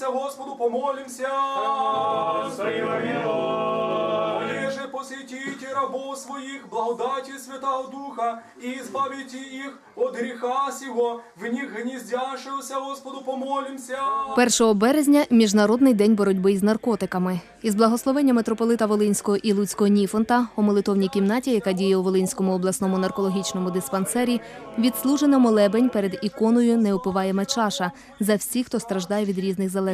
Молися Господу, помолимся. Олеже, посвятите рабов своих благодати Святого Духа и избавите их от греха сего, в них гнездяшегося, Господу, помолимся. 1 березня міжнародний день боротьби із наркотиками. Із благословення митрополита Волинського і Луцького Ніфонта у молитовній кімнаті, яка діє у Волинському обласному наркологічному диспансері, відслужено молебень перед іконою Неупиваєма чаша за всіх, хто страждає від різних залежностей.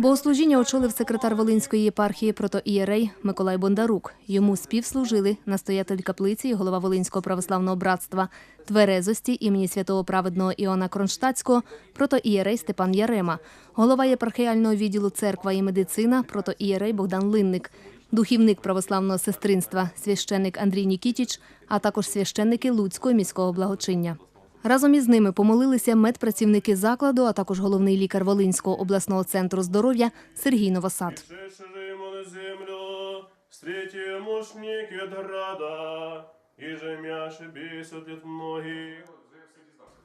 Богослужіння очолив секретар Волинської єпархії протоієрей Миколай Бондарук. Йому співслужили настоятель каплиці і голова Волинського православного братства тверезості імені святого праведного Іоанна Кронштадтського, протоієрей Степан Ярема, голова єпархіального відділу церква і медицина, протоієрей Богдан Линник, духівник православного сестринства, священник Андрій Нікітіч, а також священники Луцького міського благочиння. Разом із ними помолилися медпрацівники закладу, а також головний лікар Волинського обласного центру здоров'я Сергій Новосад.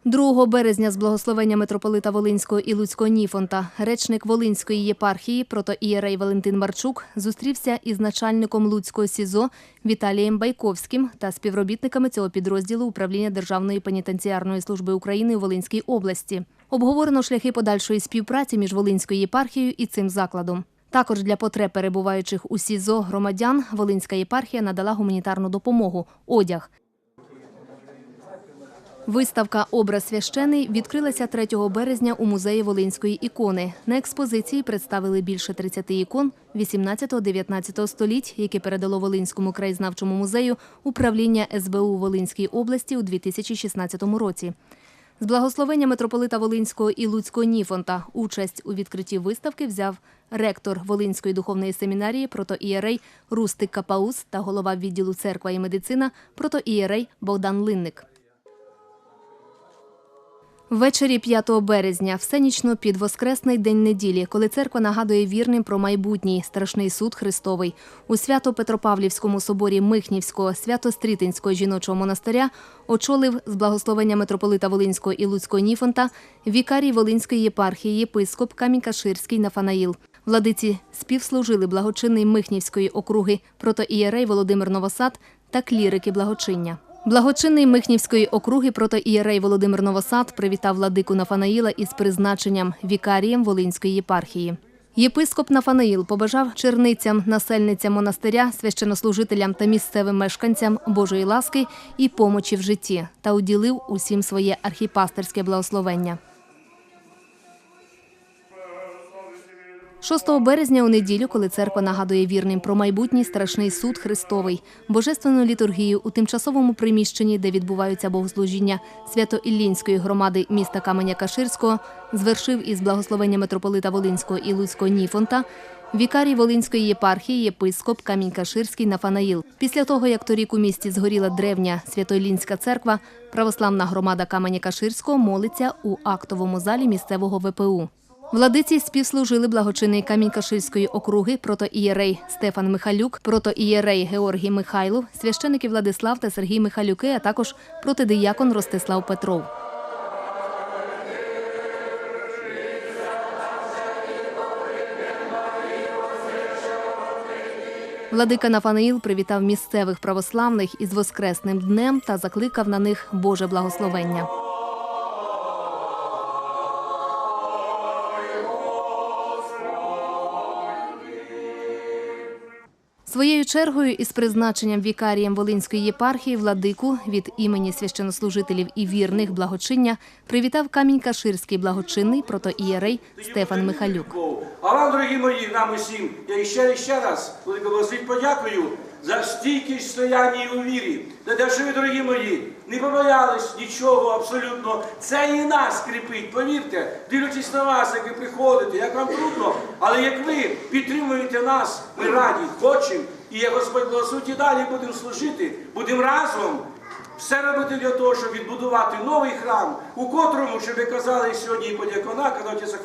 2 березня з благословення митрополита Волинського і Луцького Ніфонта речник Волинської єпархії протоієрей Валентин Марчук зустрівся із начальником Луцького СІЗО Віталієм Байковським та співробітниками цього підрозділу управління Державної пенітенціарної служби України у Волинській області. Обговорено шляхи подальшої співпраці між Волинською єпархією і цим закладом. Також для потреб перебуваючих у СІЗО громадян Волинська єпархія надала гуманітарну допомогу одяг. Виставка Образ священий відкрилася 3 березня у музеї Волинської ікони. На експозиції представили більше 30 ікон 18-19 століть, які передало Волинському краєзнавчому музею управління СБУ у Волинській області у 2016 році. З благословення митрополита Волинського і Луцького Ніфонта участь у відкритті виставки взяв ректор Волинської духовної семінарії протоієрей Рустик Капаус та голова відділу церква і медицина протоієрей Богдан Линник. Ввечері 5 березня, всенічно під Воскресний день неділі, коли церква нагадує вірним про майбутній страшний суд Христовий. У Свято-Петропавлівському соборі Михнівського Свято-Стрітинського жіночого монастиря очолив з благословення митрополита Волинського і Луцького Ніфонта вікарій Волинської єпархії єпископ Камінь-Каширський Нафанаїл. Владиці співслужили благочинний Михнівської округи протоієрей Володимир Новосад та клірики благочиння. Благочинний Михнівської округи протоієрей Володимир Новосад привітав владику Нафанаїла із призначенням вікарієм Волинської єпархії. Єпископ Нафанаїл побажав черницям, насельницям монастиря, священнослужителям та місцевим мешканцям Божої ласки і помочі в житті та уділив усім своє архіпастерське благословення. 6 березня у неділю, коли церква нагадує вірним про майбутній страшний суд Христовий, божественну літургію у тимчасовому приміщенні, де відбуваються богослужіння Свято-Іллінської громади міста Каменя Каширського, звершив із благословення митрополита Волинського і Луцького Ніфонта вікарій Волинської єпархії єпископ Камінь Каширський Нафанаїл. Після того, як торік у місті згоріла древня Свято-Іллінська церква, православна громада Каменя Каширського молиться у актовому залі місцевого ВПУ. Владиці співслужили благочинний камінь Кашильської округи протоієрей Стефан Михалюк, протоієрей Георгій Михайлов, священики Владислав та Сергій Михалюки, а також протидиякон Ростислав Петров. Владика Нафанаїл привітав місцевих православних із Воскресним днем та закликав на них Боже благословення. Своєю чергою із призначенням вікарієм Волинської єпархії владику від імені священнослужителів і вірних благочиння привітав камінь Каширський благочинний протоієрей Стефан Михалюк. А вам, дорогі мої, нам усім, я ще ще раз, велико подякую за стійкість стояння у вірі. За те, що ви, дорогі мої, не побоялись нічого абсолютно. Це і нас кріпить, повірте, дивлячись на вас, як ви приходите, як вам трудно. Але як ви підтримуєте нас, ми раді, хочемо. І як Господь благословить і далі будемо служити, будемо разом все робити для того, щоб відбудувати новий храм, у котрому, щоб ви казали сьогодні і подякона, казав отець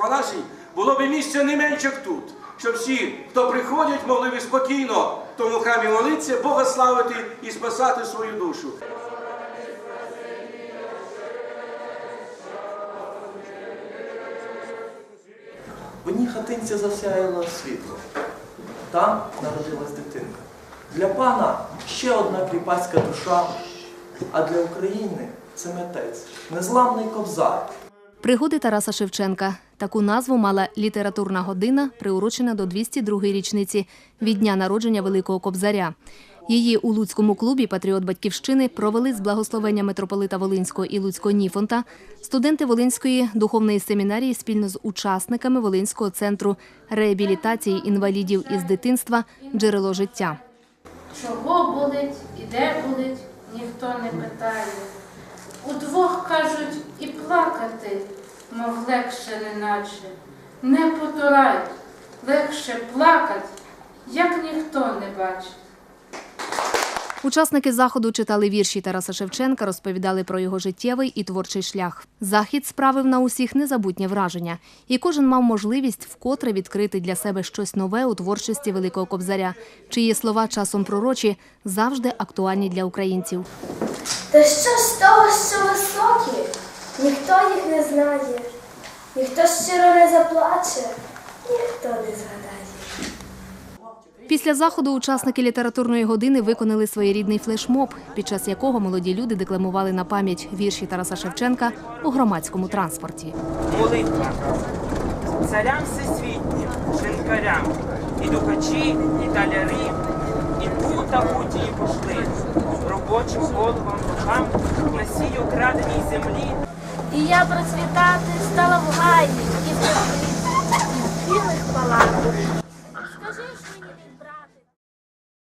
було б місця не менше, як тут. Щоб всі, хто приходять, могли б спокійно тому храмі молитися, Бога славити і спасати свою душу. В одній хатинці засяяло світло. Там народилась дитинка. Для пана ще одна кріпацька душа, а для України це митець, незламний кобзар. Пригоди Тараса Шевченка. Таку назву мала літературна година, приурочена до 202-ї річниці від дня народження Великого Кобзаря. Її у Луцькому клубі Патріот Батьківщини провели з благословення митрополита Волинського і Луцького Ніфонта студенти Волинської духовної семінарії спільно з учасниками Волинського центру реабілітації інвалідів із дитинства Джерело життя. Чого болить і де болить, ніхто не питає. Удвох кажуть і плакати, мов легше неначе. Не потурай, легше плакать, як ніхто не бачить. Учасники заходу читали вірші Тараса Шевченка, розповідали про його життєвий і творчий шлях. Захід справив на усіх незабутнє враження, і кожен мав можливість вкотре відкрити для себе щось нове у творчості Великого Кобзаря, чиї слова часом пророчі завжди актуальні для українців. Та що з того, що високі? Ніхто їх не знає, ніхто щиро не заплаче, ніхто не згадає. Після заходу учасники літературної години виконали своєрідний флешмоб, під час якого молоді люди декламували на пам'ять вірші Тараса Шевченка у громадському транспорті. молитва царям всесвітнім, шинкарям, і духачі, і талярі, і пута путі і пошли, робочим головам рукам на сій окраденій землі. І я процвітати стала в гаї, і в теплиці, і в білих палатах,